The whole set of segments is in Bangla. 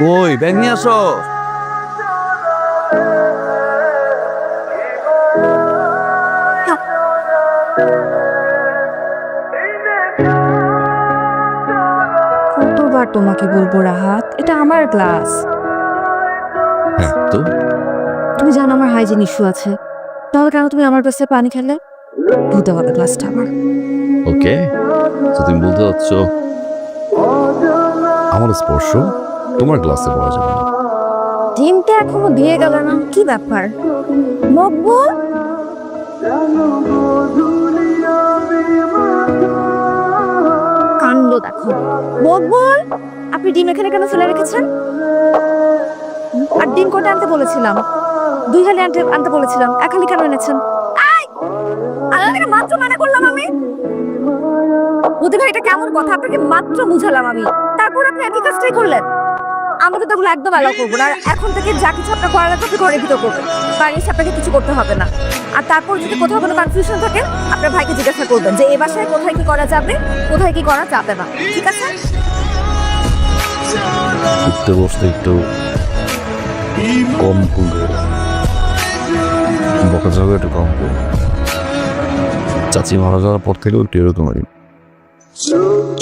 কই ব্যাগ নিয়ে আসো। কতবার তোমাকে বলব রাহাত? এটা আমার ক্লাস। হ্যাঁ তো? তুমি জানো আমার হাইজিন ইস্যু আছে। তাহলে কেন তুমি আমার কাছে পানি খেলে? ধুতে হবে ক্লাসটা আমার। ওকে তো তুমি বলতে চাচ্ছ আমার স্পর্শ? তোমার গ্লাসে পড়া যাবে না। ডিমটা এখনও দিয়ে গেল না? কি ব্যাপার? মকবুল কাণ্ড দেখো। মকবুল আপনি ডিম এখানে কেন ফেলে রেখেছেন? আর ডিম কোটা আনতে বলেছিলাম? দুই হালি আনতে আনতে বলেছিলাম। এক হালি কেন এনেছেন? আই! আল্লাহ থেকে মাত্র মানা করলাম আমি। বুদ্ধি ভাই, এটা কেমন কথা? আপনাকে মাত্র বুঝালাম আমি। তারপর আপনি একই কাজটাই করলেন। আমাকে তো ওগুলো একদম অ্যালাউ করব না। আর এখন থেকে যা কিছু আপনার করার আছে আপনি ঘরের ভিতর করবেন। বাড়ির এসে আপনাকে কিছু করতে হবে না। আর তারপর যদি কোথাও কোনো কনফিউশন থাকে, আপনার ভাইকে জিজ্ঞাসা করবেন যে, এ বাসায় কোথায় কি করা যাবে? কোথায় কি করা যাবে না? ঠিক আছে? উঠতে বসতে, একটু কম একটু কম চাচি মারা যাওয়ার পর থেকেও একটু এরকমই।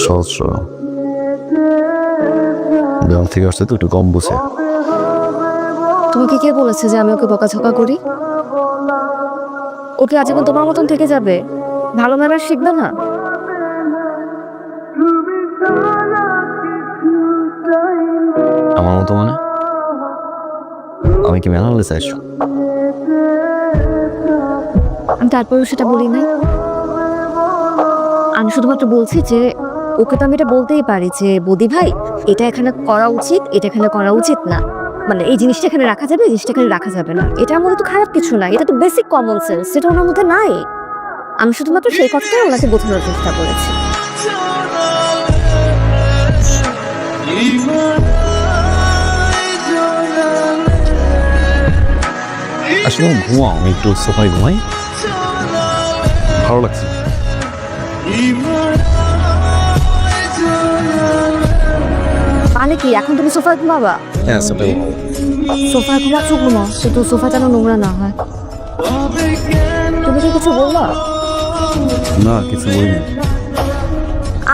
সহজ সরল। গ্রাম থেকে আসতে তো একটু কম বসে। তোমাকে কে বলেছে যে আমি ওকে বকাঝকা করি? ওকে আজীবন তোমার মতন থেকে যাবে? ভালো ম্যানার শিখবে না? আমার মতো মানে? আমি কি মেনালে চাইছো আমি তারপরেও সেটা বলি নাই। আমি শুধুমাত্র বলছি যে ওকে তো আমি এটা বলতেই পারি যে, বদি ভাই, এটা এখানে করা উচিত, এটা এখানে করা উচিত না। মানে এই জিনিসটা এখানে রাখা যাবে, এই জিনিসটা এখানে রাখা যাবে না। এটার মধ্যে তো খারাপ কিছু না, এটা তো বেসিক কমন সেন্স সেটা ওনার মধ্যে নাই। আমি শুধুমাত্র সেই কথাটাই ওনাকে বোঝানোর চেষ্টা করেছি। আসলে ঘুমাও, আমি একটু সোফায় ঘুমাই। ভালো লাগছে। মানে কি? এখন তুমি সোফায় ঘুমাবা? হ্যাঁ সোফায় সোফায় ঘুমাচ্ছ ঘুমাও কিন্তু সোফা যেন নোংরা না হয়। তুমি কি কিছু বললা না কিছু বলিনি।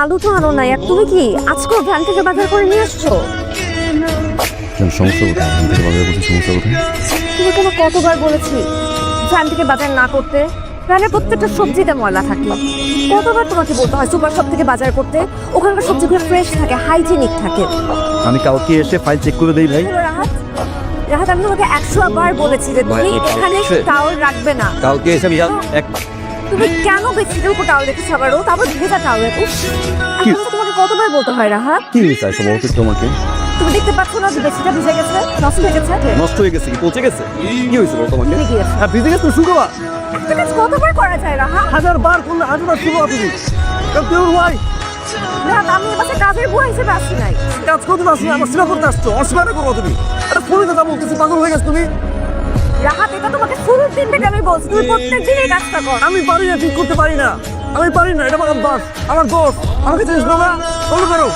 আলু তো আনো নাই আর তুমি কি আজকেও ভ্যান থেকে বাজার করে নিয়ে আসছো? কেন সমস্যা কোথায়? এখান থেকে বাজার করছি সমস্যা কোথায়? তুমি তোমার কতবার বলেছি ভ্যান থেকে বাজার না করতে? ভ্যানের প্রত্যেকটা সবজিতে ময়লা থাকে। কতবার তোমাকে বলতে হয় সুপার শপ থেকে বাজার করতে? ওখানকার সবজিগুলো ফ্রেশ থাকে হাইজেনিক থাকে। আমি কালকে এসে ফাইল চেক করে দেই ভাই রাহাত। রাহাত আমি তোমাকে একশো বার বলেছি যে তুমি এখানে টাওয়াল রাখবে না। কালকে এসে আমি যা- এক তুমি কেন বেডশিটের উপর টাওয়াল রেখেছো আবারও তারপর ভেজা টাওয়াল উফ। কি? তোমাকে কতবার বলতে হয় রাহাত? কি হয়েছে আসলে বলতে তোমাকে? তুমি দেখতে পাচ্ছ না যে বেডশিটটা ভিজে গেছে? নষ্ট হয়ে গেছে? নষ্ট হয়ে গেছে কি? পচে গেছে? কি হয়েছে বলো তোমাকে? হ্যাঁ ভিজে গেছে শুকোবা। একটা কাজ কতবার করা যায় রাহাত হাজার বার করলে হাজার বার শুকোবা তুমি কারণ তুমি ওয়াই রাহাত আমি এবার কাজের বুয়া হিসেবে আসি নাই। কাজ করতে আমার সেবা করতে আসছো। অস্বীকার করো তুমি। এটা ফোনে কথা বলতেছি পাগল হয়ে গেছে তুমি। রাহাত এটা তোমাকে শুরুর দিন থেকে আমি বলছি তুমি প্রত্যেক দিন এই কাজটা কর। আমি পারি না ঠিক করতে পারি না। আমি পারি না এটা আমার আমার দোষ। আমাকে জিনিস করো না করো।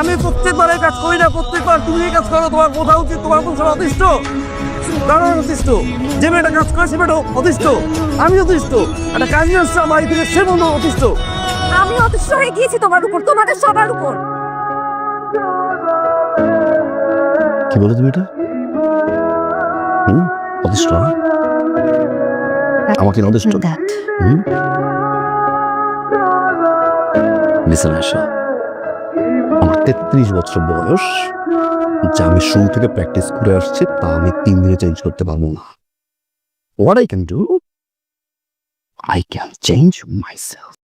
আমি প্রত্যেকবার এই কাজ করি না প্রত্যেকবার তুমি এই কাজ করো তোমার বোঝা উচিত তোমার কোন সময় অতিষ্ঠ অতিষ্ঠ। যে মেয়েটা কাজ করে সে মেয়েটা অতিষ্ঠ। আমি অতিষ্ঠ। একটা কাজ নিয়ে আসছে আমার থেকে সে বন্ধু অতিষ্ঠ। আমি অতিষ্ঠ হয়ে গিয়েছি তোমার উপর তোমাদের সবার উপর। কি বলো তুমি এটা? হুম? অতিষ্ঠ? না? আমাকে অতিষ্ঠ? হুম? লিসেন আশা আমার তেত্রিশ বছর বয়স। যা আমি শুরু থেকে প্র্যাকটিস করে আসছি, তা আমি তিন দিনে চেঞ্জ করতে পারব না। What I can do I can change myself